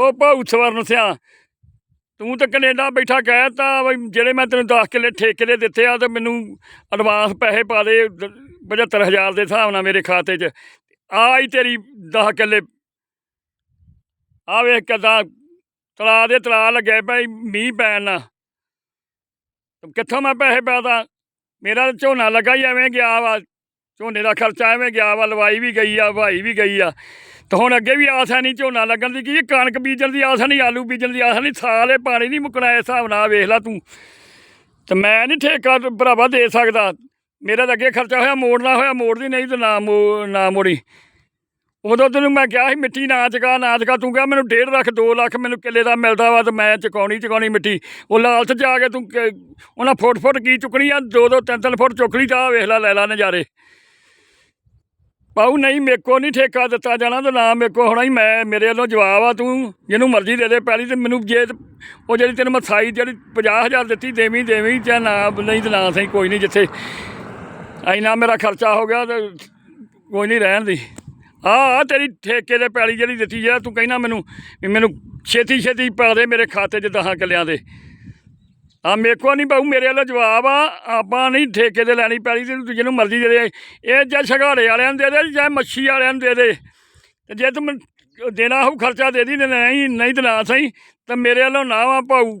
ਉਹ ਭਾਊ ਸਵਰਨ ਸਿਆ, ਤੂੰ ਤਾਂ ਕੈਨੇਡਾ ਬੈਠਾ ਕਹਿਤਾ ਬਈ ਜਿਹੜੇ ਮੈਂ ਤੈਨੂੰ 10 ਕਿੱਲੇ ਠੇਕੇ ਦੇ ਦਿੱਤੇ ਆ ਤੇ ਮੈਨੂੰ ਐਡਵਾਂਸ ਪੈਸੇ ਪਾ ਦੇ 75000 ਦੇ ਹਿਸਾਬ ਨਾਲ ਮੇਰੇ ਖਾਤੇ 'ਚ। ਆ ਹੀ ਤੇਰੀ 10 ਕਿੱਲੇ। ਆ ਵੇਖ ਕਿੱਦਾਂ ਤਲਾ ਦੇ ਤਲਾ ਲੱਗੇ ਭਾਈ ਮੀਂਹ ਪੈਣ ਨਾ ਕਿੱਥੋਂ ਮੈਂ ਪੈਸੇ ਪਾਦਾ ਮੇਰਾ ਤਾਂ ਝੋਨਾ ਲੱਗਾ ਹੀ ਐਵੇਂ ਗਿਆ ਵਾ। ਝੋਨੇ ਦਾ ਖਰਚਾ ਐਵੇਂ ਗਿਆ ਵਾ, ਲਵਾਈ ਵੀ ਗਈ ਆ ਵਾਈ ਵੀ ਗਈ ਆ। ਤੇ ਹੁਣ ਅੱਗੇ ਵੀ ਆਸ ਹੈ ਨਹੀਂ ਝੋਨਾ ਲੱਗਣ ਦੀ, ਕੀ ਇਹ ਕਣਕ ਬੀਜਣ ਦੀ ਆਸ ਨਹੀਂ, ਆਲੂ ਬੀਜਣ ਦੀ ਆਸ ਨਹੀਂ, ਸਾਲੇ ਪਾਣੀ ਨਹੀਂ ਮੁੱਕਣਾ ਇਸ ਹਿਸਾਬ ਨਾਲ ਵੇਖ ਲੈ ਤੂੰ। ਤੇ ਮੈਂ ਨਹੀਂ ਠੇਕਾ ਭਰਾਵਾ ਦੇ ਸਕਦਾ। ਮੇਰਾ ਤਾਂ ਅੱਗੇ ਖਰਚਾ ਹੋਇਆ ਮੋੜਨਾ ਹੋਇਆ, ਮੋੜਦੀ ਨਹੀਂ ਤੇ ਨਾ ਮੋ- ਨਾ ਮੋੜੀ। ਉਦੋਂ ਤੈਨੂੰ ਮੈਂ ਕਿਹਾ ਸੀ, ਮਿੱਟੀ ਨਾ ਚਕਾ ਨਾ ਚਕਾ, ਤੂੰ ਕਿਹਾ ਮੈਨੂੰ 1.5 ਲੱਖ 2 ਲੱਖ ਮੈਨੂੰ ਕਿੱਲੇ ਦਾ ਮਿਲਦਾ ਵਾ ਤੇ ਮੈਂ ਚੁਕਾਉਣੀ ਚੁਕਾਉਣੀ ਮਿੱਟੀ। ਉਹ ਲਾਲਚ ਚ ਆ ਕੇ ਤੂੰ ਉਹਨਾਂ ਫੁੱਟ ਫੁੱਟ ਕੀ ਚੁੱਕਣੀ ਆ ਦੋ ਦੋ ਤਿੰਨ ਤਿੰਨ ਫੁੱਟ ਚੁੱਕ ਲਈ ਤਾਂ ਵੇਖ ਲੈ ਲੈ ਲਾ ਨਜ਼ਾਰੇ। ਪਾਉ ਨਹੀਂ, ਮੇਰੇ ਕੋ ਨਹੀਂ ਠੇਕਾ ਦਿੱਤਾ ਜਾਣਾ ਤੇ ਨਾ ਮੇਰੇ ਕੋ ਹੋਣਾ ਹੀ, ਮੈਂ ਮੇਰੇ ਵੱਲੋਂ ਜਵਾਬ ਆ ਤੂੰ। ਜਿਹਨੂੰ ਮਰਜ਼ੀ ਦੇ ਦੇ ਪੈਲੀ ਤੇ ਮੈਨੂੰ ਜੇ ਉਹ ਜਿਹੜੀ ਤੈਨੂੰ ਮੈਂ ਸਾਈ ਜਿਹੜੀ 50000 ਦਿੱਤੀ, ਦੇਵੀਂ ਦੇਵੀਂ, ਜਾਂ ਨਾ ਨਹੀਂ ਤੇ ਨਾ ਸਹੀ, ਕੋਈ ਨਹੀਂ ਜਿੱਥੇ। ਇੰਨਾ ਮੇਰਾ ਖਰਚਾ ਹੋ ਗਿਆ ਤੇ ਕੋਈ ਨਹੀਂ ਰਹਿਣ ਦੀ। ਆ ਆ ਤੇਰੀ ਠੇਕੇ ਦੇ ਪੈਲੀ ਜਿਹੜੀ ਦਿੱਤੀ ਜਿਹੜਾ ਤੂੰ ਕਹਿਣਾ ਮੈਨੂੰ ਮੈਨੂੰ ਛੇਤੀ ਛੇਤੀ ਪਾ ਦੇ ਮੇਰੇ ਖਾਤੇ 'ਚ ਦਹਾਂ ਕਿੱਲਿਆਂ ਦੇ। ਆ ਮੇਰੇ ਨਹੀਂ ਬਾਹੂ ਮੇਰੇ ਵੱਲੋਂ ਜਵਾਬ ਆ। ਆਪਾਂ ਨਹੀਂ ਠੇਕੇ ਤੇ ਲੈਣੀ ਪੈਣੀ ਤੇ ਜਿਹਨੂੰ ਮਰਜ਼ੀ ਦੇ ਦੇ। ਇਹ ਜਾਂ ਸ਼ਗਾੜੇ ਵਾਲਿਆਂ ਨੂੰ ਦੇ ਦੇ, ਜਾਂ ਮੱਛੀ ਵਾਲਿਆਂ ਨੂੰ ਦੇ ਦੇ। ਤੇ ਜੇ ਤੂੰ ਦੇਣਾ ਹੋਊ, ਖਰਚਾ ਦੇ ਦੀ ਨਹੀਂ ਨਹੀਂ ਤੇ ਨਾ ਸਹੀ, ਤਾਂ ਮੇਰੇ ਵੱਲੋਂ ਨਾ ਵਾ ਭਾਊ।